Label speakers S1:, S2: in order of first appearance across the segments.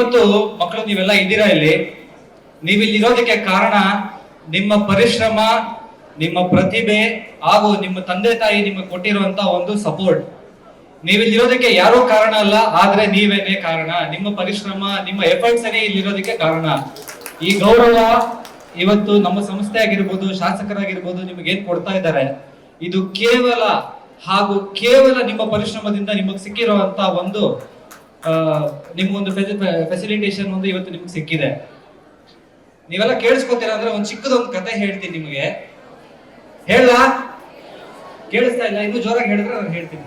S1: ಇವತ್ತು ಮಕ್ಕಳು ನೀವೆಲ್ಲ ಇದ್ದೀರಾ ಇಲ್ಲಿ? ನೀವಿಲ್ಲಿ ಇರೋದಕ್ಕೆ ಕಾರಣ ನಿಮ್ಮ ಪರಿಶ್ರಮ, ನಿಮ್ಮ ಪ್ರತಿಭೆ ಹಾಗೂ ನಿಮ್ಮ ತಂದೆ ತಾಯಿ ನಿಮಗೆ ಕೊಟ್ಟಿರುವಂತ ಒಂದು ಸಪೋರ್ಟ್ ನೀವಿಲ್ಲಿರೋದಕ್ಕೆ ಯಾರೋ ಕಾರಣ ಅಲ್ಲ, ಆದ್ರೆ ನೀವೇನೇ ಕಾರಣ. ನಿಮ್ಮ ಪರಿಶ್ರಮ, ನಿಮ್ಮ ಎಫರ್ಟ್ಸ್ ಇಲ್ಲಿರೋದಕ್ಕೆ ಕಾರಣ. ಈ ಗೌರವ ಇವತ್ತು ನಮ್ಮ ಸಂಸ್ಥೆ ಆಗಿರ್ಬೋದು ಶಾಸಕರಾಗಿರ್ಬೋದು ನಿಮಗೆ ಏನ್ ಕೊಡ್ತಾ ಇದ್ದಾರೆ? ಇದು ಕೇವಲ ಹಾಗೂ ಕೇವಲ ನಿಮ್ಮ ಪರಿಶ್ರಮದಿಂದ ನಿಮಗೆ ಸಿಕ್ಕಿರುವಂತ ಒಂದು ನಿಮ್ಗೊಂದು ಫೆಸಿಲಿಟೇಷನ್ ಒಂದು ಇವತ್ತು ನಿಮ್ಗೆ ಸಿಕ್ಕಿದೆ. ನೀವೆಲ್ಲ ಕೇಳಿಸ್ಕೊತೀರಾ ಅಂದ್ರೆ ಒಂದು ಚಿಕ್ಕದೊಂದು ಕತೆ ಹೇಳ್ತೀನಿ ನಿಮಗೆ. ಹೇಳ ಕೇಳಿಸ್ತಾ ಇಲ್ಲ, ಇನ್ನು ಜೋರಾಗಿ ಹೇಳಿದ್ರೆ ನಾನು ಹೇಳ್ತೀನಿ.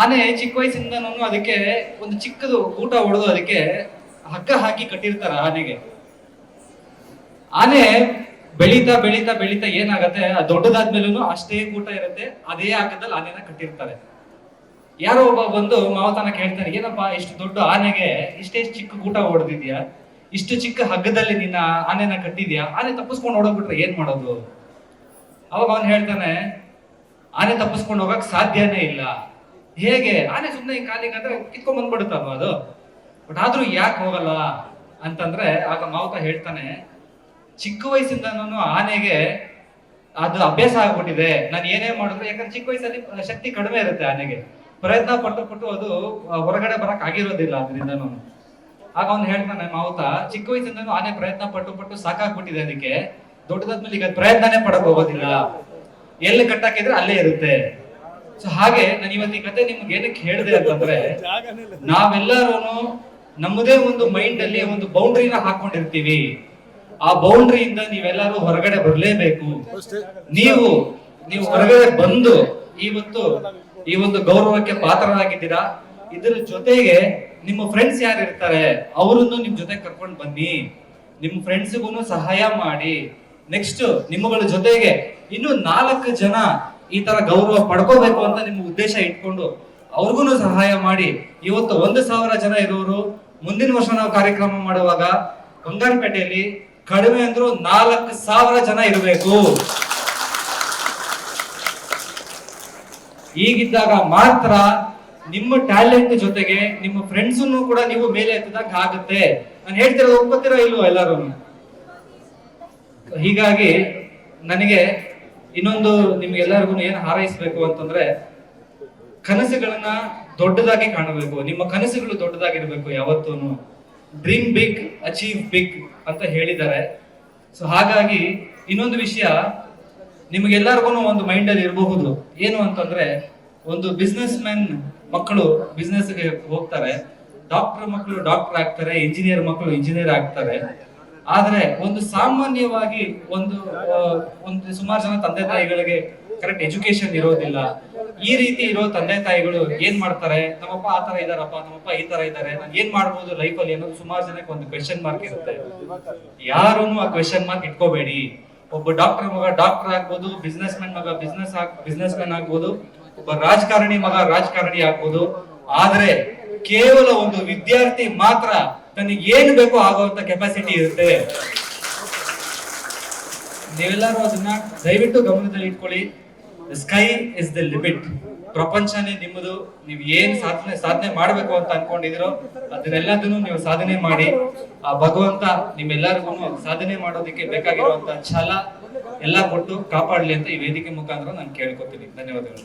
S1: ಆನೆ ಚಿಕ್ಕ ವಯಸ್ಸಿಂದನೂ ಅದಕ್ಕೆ ಒಂದು ಚಿಕ್ಕದು ಊಟ ಹೊಡೆದು ಅದಕ್ಕೆ ಹಗ್ಗ ಹಾಕಿ ಕಟ್ಟಿರ್ತಾರ ಆನೆಗೆ. ಆನೆ ಬೆಳೀತಾ ಬೆಳೀತಾ ಬೆಳೀತಾ ಏನಾಗತ್ತೆ? ಆ ದೊಡ್ಡದಾದ್ಮೇಲೂ ಅಷ್ಟೇ ಊಟ ಇರುತ್ತೆ, ಅದೇ ಹಗ್ಗದಲ್ಲಿ ಆನೆನ ಕಟ್ಟಿರ್ತಾರೆ. ಯಾರೋ ಒಬ್ಬ ಬಂದು ಮಾವತನ ಕೇಳ್ತಾನೆ ಏನಪ್ಪಾ, ಇಷ್ಟು ದೊಡ್ಡ ಆನೆಗೆ ಇಷ್ಟೇ ಚಿಕ್ಕ ಊಟ ಹೊಡೆದಿದ್ಯಾ? ಇಷ್ಟು ಚಿಕ್ಕ ಹಗ್ಗದಲ್ಲಿ ನಿನ್ನ ಆನೆನ ಕಟ್ಟಿದ್ಯಾ? ಆನೆ ತಪ್ಪಿಸ್ಕೊಂಡು ಹೋಗ್ಬಿಟ್ರೆ ಏನ್ ಮಾಡೋದು? ಅವಾಗ ಅವನು ಹೇಳ್ತಾನೆ, ಆನೆ ತಪ್ಪಿಸ್ಕೊಂಡು ಹೋಗಕ್ ಸಾಧ್ಯನೇ ಇಲ್ಲ. ಹೇಗೆ? ಆನೆ ಸುಮ್ಮನೆ ಕಾಲಿಗೆ ಅಂದ್ರೆ ಕಿತ್ಕೊಂಡ್ ಬಂದ್ಬಿಡುತ್ತಲ್ವ ಅದು? ಬಟ್ ಆದ್ರೂ ಯಾಕೆ ಹೋಗಲ್ಲ? ಅಂತಂದ್ರೆ ಆಗ ಮಾವುತ ಹೇಳ್ತಾನೆ, ಚಿಕ್ಕ ವಯಸ್ಸಿಂದ ಆನೆಗೆ ಅದು ಅಭ್ಯಾಸ ಆಗ್ಬಿಟ್ಟಿದೆ. ನಾನು ಏನೇ ಮಾಡಿದ್ರು, ಯಾಕಂದ್ರೆ ಚಿಕ್ಕ ವಯಸ್ಸಲ್ಲಿ ಶಕ್ತಿ ಕಡಿಮೆ ಇರುತ್ತೆ ಆನೆಗೆ. ಪ್ರಯತ್ನ ಪಟ್ಟು ಪಟ್ಟು ಅದು ಹೊರಗಡೆ ಬರಕ್ ಆಗಿರೋದಿಲ್ಲ ಅದರಿಂದ ಆಗ ಅವ್ನು ಹೇಳ್ತಾನೆ, ಮಾವುತ, ಚಿಕ್ಕ ವಯಸ್ಸಿಂದನೂ ಆನೆ ಪ್ರಯತ್ನ ಪಟ್ಟು ಪಟ್ಟು ಸಾಕಾಗ್ಬಿಟ್ಟಿದೆ ಅದಕ್ಕೆ. ದೊಡ್ಡದಾದ್ಮೇಲೆ ಈಗ ಪ್ರಯತ್ನನೇ ಪಡಕ್ ಹೋಗೋದಿಲ್ಲ. ಎಲ್ಲಿ ಕಟ್ಟಾಕಿದ್ರೆ ಅಲ್ಲೇ ಇರುತ್ತೆ. ಸೊ ಹಾಗೆ ನಾನು ಇವತ್ತು ಈ ಕತೆ ನಿಮ್ಗೆ ಏನಕ್ಕೆ ಹೇಳಿದೆ ಅಂತಂದ್ರೆ ನಾವೆಲ್ಲರೂ ನಮ್ಮದೇ ಒಂದು ಮೈಂಡ್ ಅಲ್ಲಿ ಒಂದು ಬೌಂಡ್ರಿನ ಹಾಕೊಂಡಿರ್ತೀವಿ. ಆ ಬೌಂಡ್ರಿಯಿಂದ ನೀವೆಲ್ಲರೂ ಹೊರಗಡೆ ಬರಲೇಬೇಕು. ನೀವು ನೀವು ಹೊರಗಡೆ ಬಂದು ಇವತ್ತು ಈ ಒಂದು ಗೌರವಕ್ಕೆ ಪಾತ್ರರಾಗಿದ್ದೀರಾ? ಇದರ ಜೊತೆಗೆ ನಿಮ್ಮ ಫ್ರೆಂಡ್ಸ್ ಯಾರು ಇರ್ತಾರೆ ಅವರನ್ನು ನಿಮ್ ಜೊತೆ ಕರ್ಕೊಂಡು ಬನ್ನಿ. ನಿಮ್ ಫ್ರೆಂಡ್ಸ್ಗೂ ಸಹಾಯ ಮಾಡಿ. ನೆಕ್ಸ್ಟ್ ನಿಮ್ಮಗಳ ಜೊತೆಗೆ ಇನ್ನು ನಾಲ್ಕು ಜನ ಈ ತರ ಗೌರವ ಪಡ್ಕೋಬೇಕು ಅಂತ ನಿಮ್ಮ ಉದ್ದೇಶ ಇಟ್ಕೊಂಡು ಅವ್ರಿಗೂ ಸಹಾಯ ಮಾಡಿ. ಇವತ್ತು ಒಂದು ಸಾವಿರ ಜನ ಇರೋರು, ಮುಂದಿನ ವರ್ಷ ನಾವು ಕಾರ್ಯಕ್ರಮ ಮಾಡುವಾಗ ಬಂಗಾರಪೇಟೆಯಲ್ಲಿ ಕಡಿಮೆ ಅಂದ್ರೂ ನಾಲ್ಕು ಸಾವಿರ ಜನ ಇರಬೇಕು. ಈಗಿದ್ದಾಗ ಮಾತ್ರ ನಿಮ್ಮ ಟ್ಯಾಲೆಂಟ್ ಜೊತೆಗೆ ನಿಮ್ಮ ಫ್ರೆಂಡ್ಸ್ ಕೂಡ ನೀವು ಮೇಲೆ ಎತ್ತದಾಗ ಆಗುತ್ತೆ. ನಾನು ಹೇಳ್ತಿರೋದು ಒಪ್ಪತ್ತಿರೋ ಇಲ್ವೋ ಎಲ್ಲರೂ ಹೀಗಾಗಿ ನನಗೆ ಇನ್ನೊಂದು ನಿಮ್ಗೆಲ್ಲರಿಗೂ ಏನು ಹಾರೈಸಬೇಕು ಅಂತಂದ್ರೆ ಕನಸುಗಳನ್ನ ದೊಡ್ಡದಾಗಿ ಕಾಣಬೇಕು. ನಿಮ್ಮ ಕನಸುಗಳು ದೊಡ್ಡದಾಗಿರ್ಬೇಕು ಯಾವತ್ತೂ ಡ್ರೀಮ್ ಬಿಗ್ ಅಚೀವ್ ಬಿಗ್ ಅಂತ ಹೇಳಿದ್ದಾರೆ. ಸೊ ಹಾಗಾಗಿ ಇನ್ನೊಂದು ವಿಷಯ ನಿಮಗೆಲ್ಲರಿಗೂ ಒಂದು ಮೈಂಡ್ ಅಲ್ಲಿ ಇರಬಹುದು. ಏನು ಅಂತಂದ್ರೆ, ಒಂದು ಬಿಸ್ನೆಸ್ ಮ್ಯಾನ್ ಮಕ್ಕಳು ಬಿಸ್ನೆಸ್ಗೆ ಹೋಗ್ತಾರೆ. ಡಾಕ್ಟರ್ ಮಕ್ಕಳು ಡಾಕ್ಟರ್ ಆಗ್ತಾರೆ ಇಂಜಿನಿಯರ್ ಮಕ್ಕಳು ಇಂಜಿನಿಯರ್ ಆಗ್ತಾರೆ. ಆದ್ರೆ ಒಂದು ಸಾಮಾನ್ಯವಾಗಿ ಒಂದು ಒಂದು ಸುಮಾರು ಜನ ತಂದೆ ತಾಯಿಗಳಿಗೆ ಕರೆಕ್ಟ್ ಎಜುಕೇಶನ್ ಇರೋದಿಲ್ಲ. ಈ ರೀತಿ ಇರೋ ತಂದೆ ತಾಯಿಗಳು ಏನ್ ಮಾಡ್ತಾರೆ? ನಮ್ಮಪ್ಪ ಆ ತರ ಇದಾರಪ್ಪ ನಮ್ಮಪ್ಪ ಈ ತರ ಇದಾರೆ ನಾನು ಏನ್ ಮಾಡ್ಬೋದು ಲೈಫ್ ಅಲ್ಲಿ? ಅನ್ನೋದು ಸುಮಾರು ಜನಕ್ಕೆ ಒಂದು ಕ್ವೆಶನ್ ಮಾರ್ಕ್ ಇರುತ್ತೆ. ಯಾರೂ ಆ ಕ್ವೆಶನ್ ಮಾರ್ಕ್ ಇಟ್ಕೋಬೇಡಿ. ಒಬ್ಬ ಡಾಕ್ಟರ್ ಮಗ ಡಾಕ್ಟರ್ ಆಗ್ಬೋದು ಬಿಸ್ನೆಸ್ ಮ್ಯಾನ್ ಮಗ ಬಿಸ್ನೆಸ್ ಬಿಸ್ನೆಸ್ ಮ್ಯಾನ್ ಆಗ್ಬೋದು, ಒಬ್ಬ ರಾಜಕಾರಣಿ ಮಗ ರಾಜಕಾರಣಿ ಆಗ್ಬೋದು. ಆದ್ರೆ ಕೇವಲ ಒಂದು ವಿದ್ಯಾರ್ಥಿ ಮಾತ್ರ ತನಗೆ ಏನು ಬೇಕೋ ಆಗುವಂತ ಕೆಪಾಸಿಟಿ ಇರುತ್ತೆ. ನೀವೆಲ್ಲರೂ ಅದನ್ನ ದಯವಿಟ್ಟು ಗಮನದಲ್ಲಿ ಇಟ್ಕೊಳ್ಳಿ. ಸ್ಕೈ ಇಸ್ ದ ಲಿಮಿಟ್ ಪ್ರಪಂಚನೇ ನಿಮ್ಮದು. ನೀವು ಏನ್ ಸಾಧನೆ ಸಾಧನೆ ಮಾಡಬೇಕು ಅಂತ ಅನ್ಕೊಂಡಿದಿರೋ ಅದನ್ನೆಲ್ಲದನ್ನು ನೀವು ಸಾಧನೆ ಮಾಡಿ. ಆ ಭಗವಂತ ನಿಮ್ಮೆಲ್ಲರಿಗೂ ಸಾಧನೆ ಮಾಡೋದಕ್ಕೆ ಬೇಕಾಗಿರುವಂತ ಛಲ ಎಲ್ಲ ಕೊಟ್ಟು ಕಾಪಾಡ್ಲಿ ಅಂತ ಈ ವೇದಿಕೆ ಮುಖಾಂತರ ನಾನು ಕೇಳ್ಕೊತೀನಿ. ಧನ್ಯವಾದಗಳು.